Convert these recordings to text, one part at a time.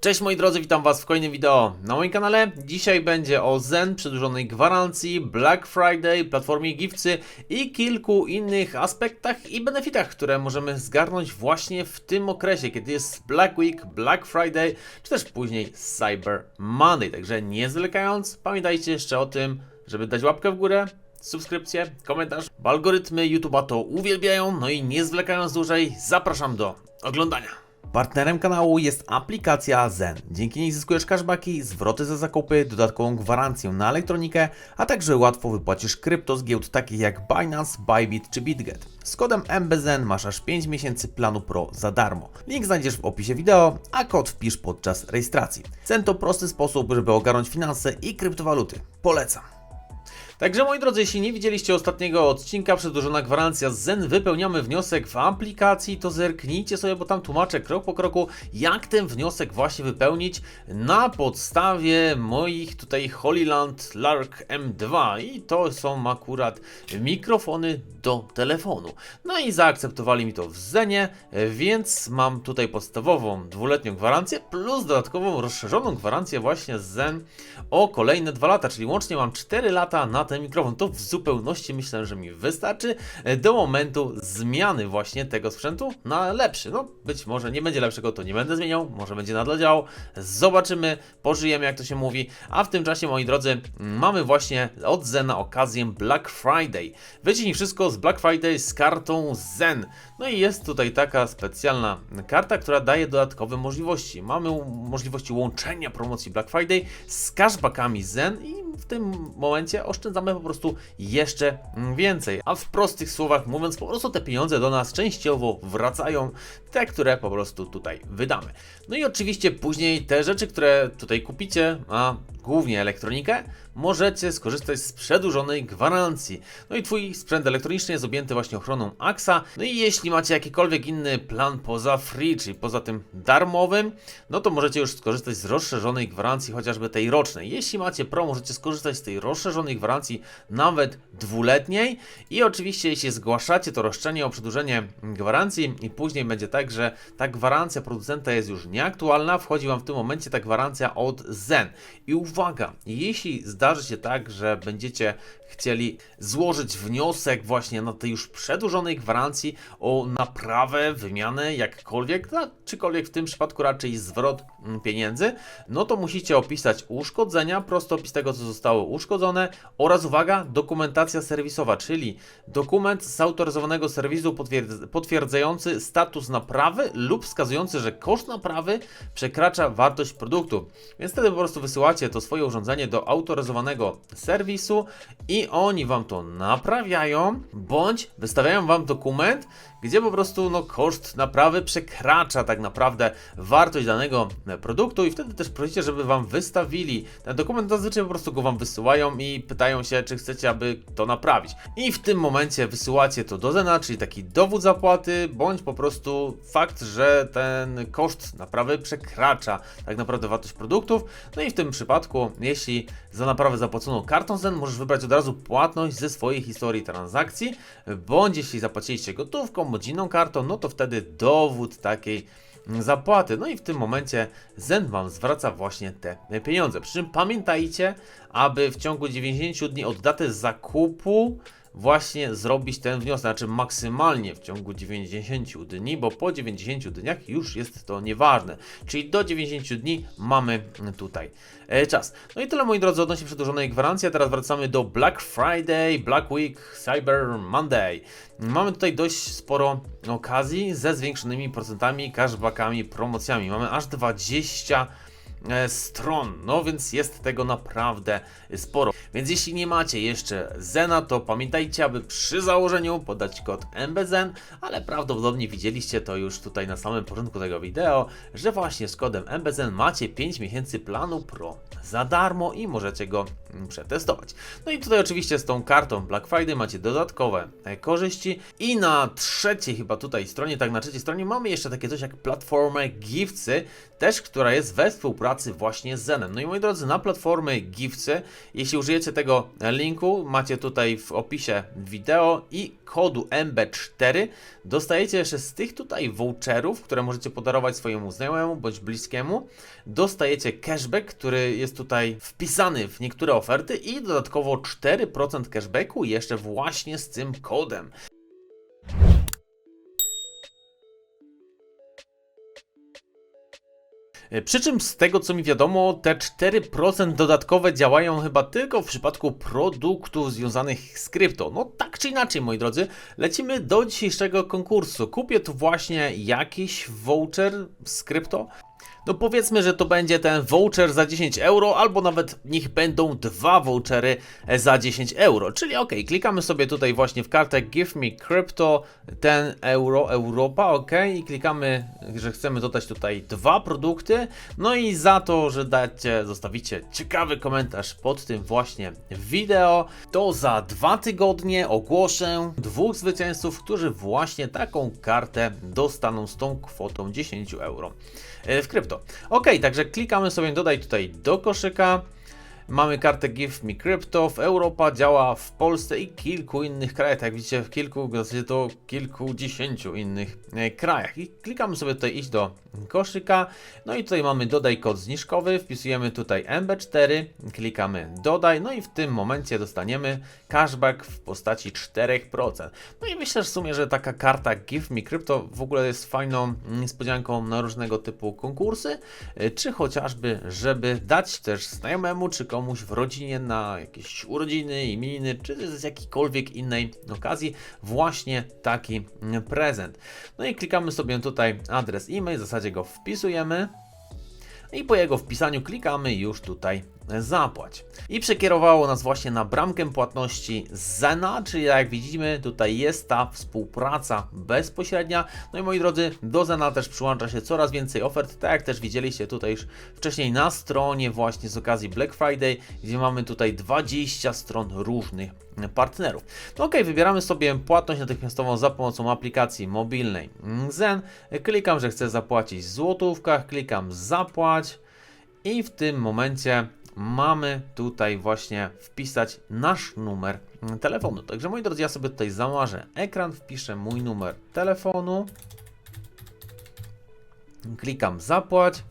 Cześć moi drodzy, witam was w kolejnym wideo na moim kanale. Dzisiaj będzie o Zen, przedłużonej gwarancji, Black Friday, platformie Giftsy i kilku innych aspektach i benefitach, które możemy zgarnąć właśnie w tym okresie, kiedy jest Black Week, Black Friday, czy też później Cyber Monday. Także nie zwlekając, pamiętajcie jeszcze o tym, żeby dać łapkę w górę, subskrypcję, komentarz, bo algorytmy YouTube'a to uwielbiają, no i nie zwlekając dłużej, zapraszam do oglądania. Partnerem kanału jest aplikacja Zen. Dzięki niej zyskujesz cashbacki, zwroty za zakupy, dodatkową gwarancję na elektronikę, a także łatwo wypłacisz krypto z giełd takich jak Binance, Bybit czy BitGet. Z kodem MBZEN masz aż 5 miesięcy planu Pro za darmo. Link znajdziesz w opisie wideo, a kod wpisz podczas rejestracji. Zen to prosty sposób, żeby ogarnąć finanse i kryptowaluty. Polecam. Także moi drodzy, jeśli nie widzieliście ostatniego odcinka Przedłużona Gwarancja z Zen, wypełniamy wniosek w aplikacji, to zerknijcie sobie, bo tam tłumaczę krok po kroku, jak ten wniosek właśnie wypełnić na podstawie moich tutaj Holyland Lark M2 i to są akurat mikrofony do telefonu. No i zaakceptowali mi to w Zenie, więc mam tutaj podstawową dwuletnią gwarancję plus dodatkową rozszerzoną gwarancję właśnie z Zen o kolejne dwa lata, czyli łącznie mam 4 lata na ten mikrofon. To w zupełności myślę, że mi wystarczy do momentu zmiany właśnie tego sprzętu na lepszy. No być może nie będzie lepszego, to nie będę zmieniał, może będzie nadal działał. Zobaczymy, pożyjemy jak to się mówi. A w tym czasie, moi drodzy, mamy właśnie od Zena okazję Black Friday. Wyciągnij wszystko z Black Friday z kartą Zen. No i jest tutaj taka specjalna karta, która daje dodatkowe możliwości. Mamy możliwości łączenia promocji Black Friday z cashbackami Zen i tym momencie oszczędzamy po prostu jeszcze więcej. A w prostych słowach mówiąc, po prostu te pieniądze do nas częściowo wracają, te, które po prostu tutaj wydamy. No i oczywiście później te rzeczy, które tutaj kupicie, a głównie elektronikę, możecie skorzystać z przedłużonej gwarancji. No i Twój sprzęt elektroniczny jest objęty właśnie ochroną AXA. No i jeśli macie jakikolwiek inny plan poza free, czyli poza tym darmowym, no to możecie już skorzystać z rozszerzonej gwarancji, chociażby tej rocznej. Jeśli macie pro, możecie skorzystać z tej rozszerzonej gwarancji nawet dwuletniej. I oczywiście, jeśli zgłaszacie to roszczenie o przedłużenie gwarancji i później będzie tak, że ta gwarancja producenta jest już nieaktualna, wchodzi Wam w tym momencie ta gwarancja od Zen. I uwaga, jeśli zdarzy się tak, że będziecie chcieli złożyć wniosek właśnie na tej już przedłużonej gwarancji o naprawę, wymianę, jakkolwiek, no, czykolwiek w tym przypadku raczej zwrot mm, pieniędzy, no to musicie opisać uszkodzenia, prosty opis tego, co zostało uszkodzone oraz, uwaga, dokumentacja serwisowa, czyli dokument z autoryzowanego serwisu potwierdz- potwierdzający status naprawy lub wskazujący, że koszt naprawy przekracza wartość produktu. Więc wtedy po prostu wysyłacie to swoje urządzenie do autoryzowanego serwisu i oni wam to naprawiają, bądź wystawiają wam dokument, gdzie po prostu no, koszt naprawy przekracza tak naprawdę wartość danego e, produktu i wtedy też prosicie, żeby wam wystawili ten dokument, zazwyczaj po prostu go wam wysyłają i pytają się, czy chcecie, aby to naprawić. I w tym momencie wysyłacie to do Zena, czyli taki dowód zapłaty, bądź po prostu fakt, że ten koszt naprawy przekracza tak naprawdę wartość produktów. No i w tym przypadku, jeśli za naprawę zapłacono kartą Zen, możesz wybrać od razu płatność ze swojej historii transakcji, bądź jeśli zapłaciliście gotówką bądź inną kartą, no to wtedy dowód takiej zapłaty. No i w tym momencie Zen Wam zwraca właśnie te pieniądze. Przy czym pamiętajcie, aby w ciągu 90 dni od daty zakupu właśnie zrobić ten wniosek, znaczy maksymalnie w ciągu 90 dni, bo po 90 dniach już jest to nieważne. Czyli do 90 dni mamy tutaj e, czas. No i tyle moi drodzy odnośnie przedłużonej gwarancji, a teraz wracamy do Black Friday, Black Week, Cyber Monday. Mamy tutaj dość sporo okazji ze zwiększonymi procentami, cashbackami, promocjami. Mamy aż 20 e, stron, no więc jest tego naprawdę sporo. Więc jeśli nie macie jeszcze Zena, to pamiętajcie, aby przy założeniu podać kod MBZen, ale prawdopodobnie widzieliście to już tutaj na samym początku tego wideo, że właśnie z kodem MBZen macie 5 miesięcy planu Pro za darmo i możecie go przetestować. No i tutaj oczywiście z tą kartą Black Friday macie dodatkowe e, korzyści i na trzeciej chyba tutaj stronie, tak na trzeciej stronie mamy jeszcze takie coś jak platformę Giftsy, też która jest we współpracy właśnie z Zenem. No i moi drodzy, na platformy Gifcy, jeśli użyjecie tego linku, macie tutaj w opisie wideo i kodu MB4, dostajecie jeszcze z tych tutaj voucherów, które możecie podarować swojemu znajomemu bądź bliskiemu, dostajecie cashback, który jest tutaj wpisany w niektóre oferty i dodatkowo 4% cashbacku jeszcze właśnie z tym kodem. Przy czym z tego co mi wiadomo, te 4% dodatkowe działają chyba tylko w przypadku produktów związanych z krypto. No tak czy inaczej, moi drodzy, lecimy do dzisiejszego konkursu. Kupię tu właśnie jakiś voucher z krypto. No powiedzmy, że to będzie ten voucher za 10 euro, albo nawet niech będą dwa vouchery za 10 euro. Czyli ok, klikamy sobie tutaj właśnie w kartę Give me crypto, ten euro, Europa, ok, i klikamy, że chcemy dodać tutaj dwa produkty. No i za to, że dacie, zostawicie ciekawy komentarz pod tym właśnie wideo, to za dwa tygodnie ogłoszę dwóch zwycięzców, którzy właśnie taką kartę dostaną z tą kwotą 10 euro w krypto. Ok, także klikamy sobie dodaj tutaj do koszyka. Mamy kartę Give Me Crypto w Europa, działa w Polsce i kilku innych krajach. Tak jak widzicie, w kilku, w zasadzie to kilkudziesięciu innych e, krajach. I klikamy sobie tutaj iść do koszyka. No i tutaj mamy dodaj kod zniżkowy, wpisujemy tutaj MB4, klikamy dodaj, no i w tym momencie dostaniemy cashback w postaci 4%. No i myślę w sumie, że taka karta Give Me Crypto w ogóle jest fajną niespodzianką na różnego typu konkursy, e, czy chociażby, żeby dać też znajomemu, czy komuś w rodzinie na jakieś urodziny, imieniny, czy z jakiejkolwiek innej okazji właśnie taki prezent. No i klikamy sobie tutaj adres e-mail, w zasadzie go wpisujemy. I po jego wpisaniu klikamy już tutaj zapłać. I przekierowało nas właśnie na bramkę płatności Zena, czyli jak widzimy tutaj jest ta współpraca bezpośrednia. No i moi drodzy, do Zena też przyłącza się coraz więcej ofert, tak jak też widzieliście tutaj już wcześniej na stronie właśnie z okazji Black Friday, gdzie mamy tutaj 20 stron różnych partnerów. No ok, wybieramy sobie płatność natychmiastową za pomocą aplikacji mobilnej Zen. Klikam, że chcę zapłacić w złotówkach, klikam zapłać i w tym momencie mamy tutaj właśnie wpisać nasz numer telefonu. Także moi drodzy, ja sobie tutaj zamarzę ekran, wpiszę mój numer telefonu, klikam zapłać.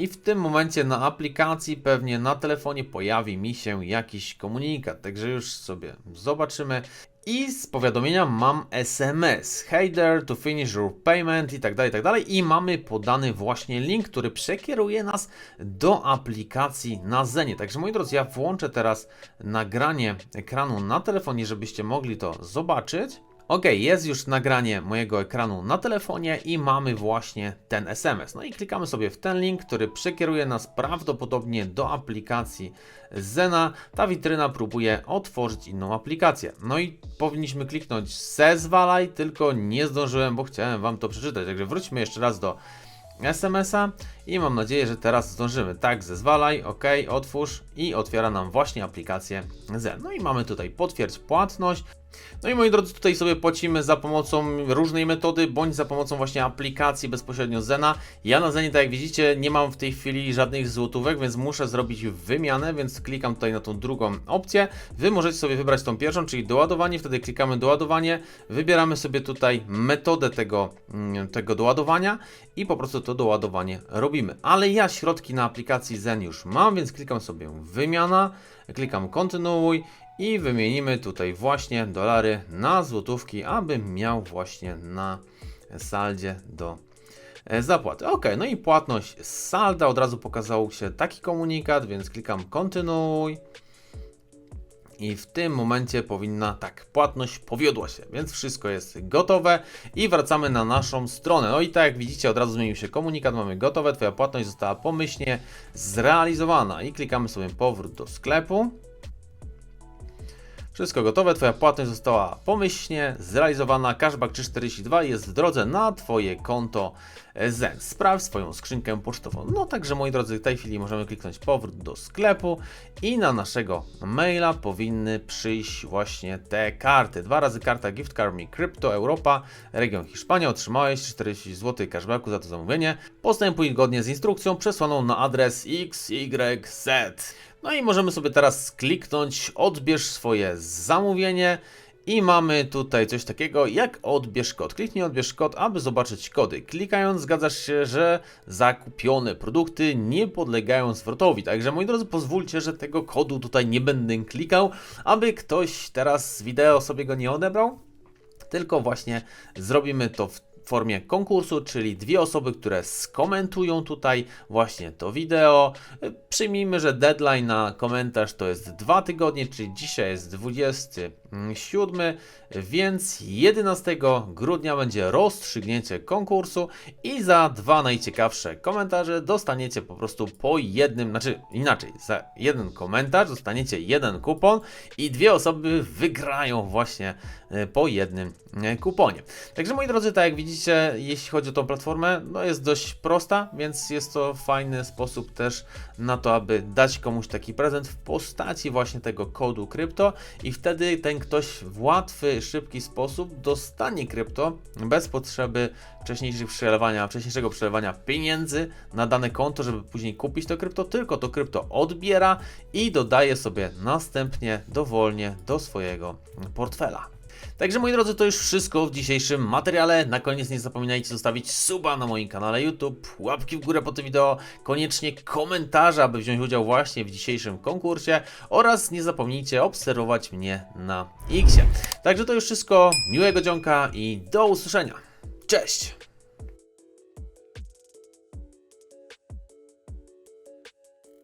I w tym momencie na aplikacji, pewnie na telefonie pojawi mi się jakiś komunikat. Także już sobie zobaczymy. I z powiadomienia mam SMS. Hey there, to finish your payment i tak dalej, i tak dalej. I mamy podany właśnie link, który przekieruje nas do aplikacji na Zenie. Także moi drodzy, ja włączę teraz nagranie ekranu na telefonie, żebyście mogli to zobaczyć. Ok, jest już nagranie mojego ekranu na telefonie i mamy właśnie ten SMS. No i klikamy sobie w ten link, który przekieruje nas prawdopodobnie do aplikacji Zena. Ta witryna próbuje otworzyć inną aplikację. No i powinniśmy kliknąć zezwalaj, tylko nie zdążyłem, bo chciałem Wam to przeczytać. Także wróćmy jeszcze raz do SMS-a i mam nadzieję, że teraz zdążymy. Tak, zezwalaj, ok, otwórz i otwiera nam właśnie aplikację Zen. No i mamy tutaj potwierdź płatność. No i moi drodzy, tutaj sobie płacimy za pomocą różnej metody, bądź za pomocą właśnie aplikacji bezpośrednio Zena. Ja na Zenie, tak jak widzicie, nie mam w tej chwili żadnych złotówek, więc muszę zrobić wymianę, więc klikam tutaj na tą drugą opcję. Wy możecie sobie wybrać tą pierwszą, czyli doładowanie, wtedy klikamy doładowanie, wybieramy sobie tutaj metodę tego, mm, tego doładowania i po prostu to doładowanie robimy. Ale ja środki na aplikacji Zen już mam, więc klikam sobie wymiana, klikam kontynuuj i wymienimy tutaj właśnie dolary na złotówki, aby miał właśnie na saldzie do e, zapłaty. Ok, no i płatność salda, od razu pokazał się taki komunikat, więc klikam kontynuuj. I w tym momencie powinna, tak, płatność powiodła się, więc wszystko jest gotowe i wracamy na naszą stronę. No i tak jak widzicie, od razu zmienił się komunikat, mamy gotowe, Twoja płatność została pomyślnie zrealizowana i klikamy sobie powrót do sklepu. Wszystko gotowe, Twoja płatność została pomyślnie zrealizowana. Cashback 342 jest w drodze na Twoje konto Zen. Sprawdź swoją skrzynkę pocztową. No także moi drodzy, w tej chwili możemy kliknąć powrót do sklepu i na naszego maila powinny przyjść właśnie te karty. Dwa razy karta Gift Card Me Crypto Europa, region Hiszpania. Otrzymałeś 40 zł cashbacku za to zamówienie. Postępuj zgodnie z instrukcją przesłaną na adres XYZ. No i możemy sobie teraz kliknąć odbierz swoje zamówienie i mamy tutaj coś takiego jak odbierz kod. Kliknij odbierz kod, aby zobaczyć kody. Klikając zgadzasz się, że zakupione produkty nie podlegają zwrotowi. Także moi drodzy, pozwólcie, że tego kodu tutaj nie będę klikał, aby ktoś teraz z wideo sobie go nie odebrał. Tylko właśnie zrobimy to w formie konkursu, czyli dwie osoby, które skomentują tutaj właśnie to wideo. Przyjmijmy, że deadline na komentarz to jest dwa tygodnie, czyli dzisiaj jest 27, więc 11 grudnia będzie rozstrzygnięcie konkursu i za dwa najciekawsze komentarze dostaniecie po prostu po jednym, znaczy inaczej, za jeden komentarz dostaniecie jeden kupon i dwie osoby wygrają właśnie e, po jednym e, kuponie. Także moi drodzy, tak jak widzicie, jeśli chodzi o tą platformę, no jest dość prosta, więc jest to fajny sposób też na to, aby dać komuś taki prezent w postaci właśnie tego kodu krypto i wtedy ten ktoś w łatwy, szybki sposób dostanie krypto bez potrzeby wcześniejszych przelewania, wcześniejszego przelewania pieniędzy na dane konto, żeby później kupić to krypto, tylko to krypto odbiera i dodaje sobie następnie dowolnie do swojego portfela. Także moi drodzy, to już wszystko w dzisiejszym materiale. Na koniec nie zapominajcie zostawić suba na moim kanale YouTube, łapki w górę po tym wideo, koniecznie komentarza, aby wziąć udział właśnie w dzisiejszym konkursie oraz nie zapomnijcie obserwować mnie na Xie. Także to już wszystko, miłego dzionka i do usłyszenia. Cześć!